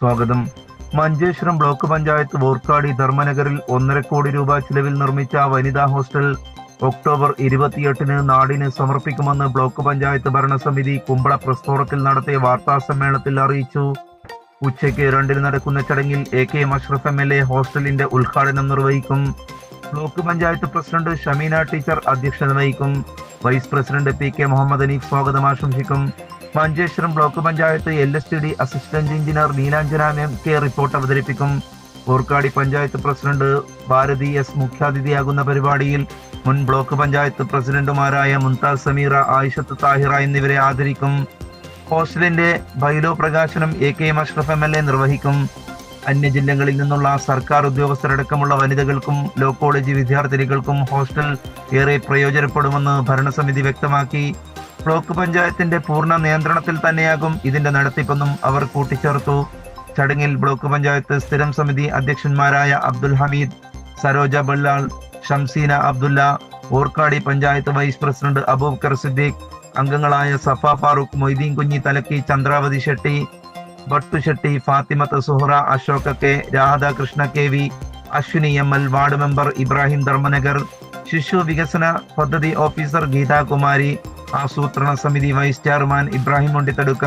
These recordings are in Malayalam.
സ്വാഗതം. മഞ്ചേശ്വരം ബ്ലോക്ക് പഞ്ചായത്ത് വോർക്കാടി ധർമ്മനഗറിൽ ഒന്നര കോടി രൂപ ചിലവിൽ നിർമ്മിച്ച വനിതാ ഹോസ്റ്റൽ ഒക്ടോബർ ഇരുപത്തിയെട്ടിന് നാടിന് സമർപ്പിക്കുമെന്ന് ബ്ലോക്ക് പഞ്ചായത്ത് ഭരണസമിതി കുമ്പള പ്രസ്ഫോറത്തിൽ നടത്തിയ വാർത്താ സമ്മേളനത്തിൽ അറിയിച്ചു. ഉച്ചയ്ക്ക് രണ്ടിന് നടക്കുന്ന ചടങ്ങിൽ A K M Ashraf M L A ഹോസ്റ്റലിന്റെ ഉദ്ഘാടനം നിർവഹിക്കും. Block panchayat president Shameena teacher അധ്യക്ഷത വഹിക്കും. Vice president P K Muhammad Aneef സ്വാഗതം ആശംസിക്കും. Manjeshwaram block panchayat L S D assistant engineer Neelanjana M K report അവതരിപ്പിക്കും. ഓർക്കാടി പഞ്ചായത്ത് പ്രസിഡന്റ് ഭാരതി എസ് മുഖ്യാതിഥിയാകുന്ന പരിപാടിയിൽ മുൻ ബ്ലോക്ക് പഞ്ചായത്ത് പ്രസിഡന്റുമാരായ മുംതാസ് സമീറ ആയിഷത്ത് താഹിറ എന്നിവരെ ആദരിക്കും. ഹോസ്റ്റലിന്റെ ബൈലോ പ്രകാശനം A K M Ashraf M L A നിർവഹിക്കും. അന്യജില്ലകളിൽ നിന്നുള്ള സർക്കാർ ഉദ്യോഗസ്ഥരടക്കമുള്ള വനിതകൾക്കും ലോ കോളേജ് വിദ്യാർത്ഥിനികൾക്കും ഹോസ്റ്റൽ ഏറെ പ്രയോജനപ്പെടുമെന്ന് ഭരണസമിതി വ്യക്തമാക്കി. ബ്ലോക്ക് പഞ്ചായത്തിന്റെ പൂർണ നിയന്ത്രണത്തിൽ തന്നെയാകും ഇതിന്റെ നടത്തിപ്പെന്നും അവർ കൂട്ടിച്ചേർത്തു. ചടങ്ങിൽ ബ്ലോക്ക് പഞ്ചായത്ത് സ്ഥിരം സമിതി അധ്യക്ഷന്മാരായ അബ്ദുൽ ഹമീദ് സരോജ ബല്ലാൾ ഷംസീന അബ്ദുല്ല ഓർക്കാടി പഞ്ചായത്ത് വൈസ് പ്രസിഡന്റ് അബൂബക്കർ സിദ്ദീഖ് അംഗങ്ങളായ Safa Farooq Moideen Kunhi Thalakki Chandravathi Shetty Bhattu Shetty Fathimath Suhara Ashoka K Radhakrishna K V Ashwini M L ward member Ibrahim Dharmanagar ശിശു വികസന പദ്ധതി ഓഫീസർ ഗീതാകുമാരി ആസൂത്രണ സമിതി vice chairman Ibrahim Undithadukka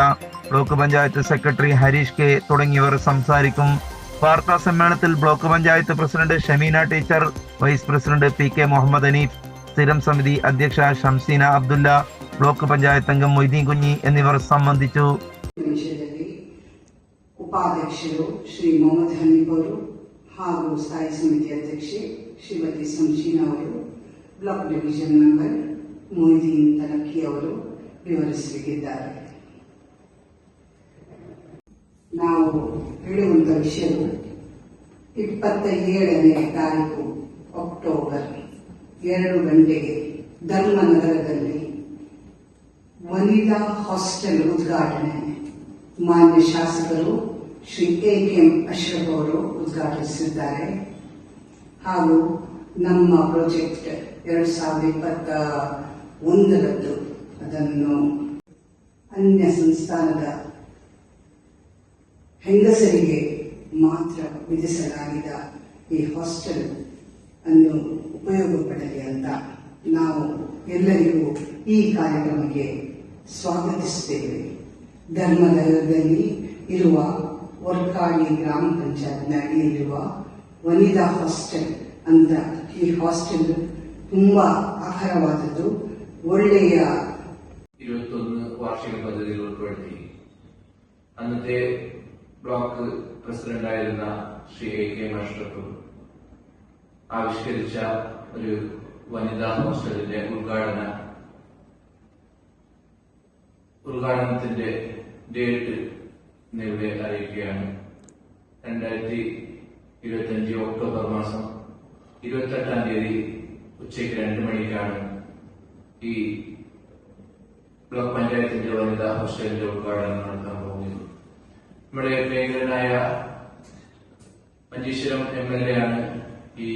block panchayat secretary Harish K തുടങ്ങിയവർ സംസാരിക്കും വാർത്താ സമ്മേളനത്തിൽ block panchayat president Shameena teacher vice president P K Muhammad Aneef സ്ഥിരം സമിതി അധ്യക്ഷ ഷംസീന അബ്ദുല്ല ബ്ലോക്ക് പഞ്ചായത്ത് അംഗം മൊയ്തീൻ കുഞ്ഞി എന്നിവർ സംബന്ധിച്ചു ನಿಮಿಷದಲ್ಲಿ ಉಪಾಧ್ಯಕ್ಷರು ಶ್ರೀ ಮೊಹಮ್ಮದ್ ಹನೀಫ್ ಅವರು ಹಾಗೂ ಸ್ಥಾಯಿ ಸಮಿತಿ ಅಧ್ಯಕ್ಷೆ ಶ್ರೀಮತಿ ಸಂಶೀನಾ ಅವರು ಬ್ಲಾಕ್ ಡಿವಿಷನ್ ಮೆಂಬರ್ ಮೊಯ್ದೀನ್ ತನಕಿ ಅವರು ವಿವರಿಸಲಿದ್ದಾರೆ. ನಾವು ಹೇಳುವಂತ ವಿಷಯವು ಇಪ್ಪತ್ತ ಏಳನೇ ತಾರೀಕು ಅಕ್ಟೋಬರ್ ಎರಡು ಗಂಟೆಗೆ ಧರ್ಮನಗರದಲ್ಲಿ ವನಿತಾ ಹಾಸ್ಟೆಲ್ ಉದ್ಘಾಟನೆ ಮಾನ್ಯ ಶಾಸಕರು Shri A K M Ashraf ಅವರು ಉದ್ಘಾಟಿಸಿದ್ದಾರೆ. ಹಾಗೂ ನಮ್ಮ ಪ್ರಾಜೆಕ್ಟ್ ಎರಡು ಸಾವಿರದ ಇಪ್ಪತ್ತ ಒಂದರದ್ದು. ಅದನ್ನು ಅನ್ಯ ಸಂಸ್ಥಾನದ ಹೆಂಗಸರಿಗೆ ಮಾತ್ರ ವಿಧಿಸಲಾಗಿದ ಈ ಹಾಸ್ಟೆಲ್ ಅನ್ನು ಉಪಯೋಗ ಪಡಲಿ ಅಂತ ನಾವು ಎಲ್ಲರಿಗೂ ಈ ಕಾರ್ಯಕ್ರಮಕ್ಕೆ ಸ್ವಾಗತಿಸುತ್ತೇವೆ. ಧರ್ಮನಗರದಲ್ಲಿ ಇರುವ ವರ್ಕಾಳಿ ಗ್ರಾಮ ಪಂಚಾಯತ್ನ ಇರುವ ವನಿತಾ ಹಾಸ್ಟೆಲ್ ಅಂತ ಈ ಹಾಸ್ಟೆಲ್ ತುಂಬಾ ಆಹಾರವಾದದ್ದು ഒള്ളിയാർ ഇരുപത്തൊന്ന് വാർഷിക പദ്ധതിയിൽ ഉൾപ്പെടുത്തി. അന്നത്തെ ബ്ലോക്ക് പ്രസിഡന്റായിരുന്ന ശ്രീ എ കെ മാഷ്ടപ്പും ആവിഷ്കരിച്ച ഒരു വനിതാ ഹോസ്റ്റലിന്റെ ഉദ്ഘാടന ഉദ്ഘാടനത്തിന്റെ ഡേറ്റ് ഇന്നിവിടെ അറിയിക്കുകയാണ്. രണ്ടായിരത്തി ഇരുപത്തിയഞ്ച് ഒക്ടോബർ മാസം ഇരുപത്തെട്ടാം തീയതി ഉച്ചയ്ക്ക് രണ്ട് മണിക്കാണ് ഈ ബ്ലോക്ക് പഞ്ചായത്തിന്റെ വനിതാ ഹോസ്റ്റലിന്റെ ഉദ്ഘാടനം നടത്താൻ പോകുന്നത്. നമ്മുടെ പ്രിയങ്കരനായ മഞ്ചേശ്വരം എം എൽ എ ആണ് ഈ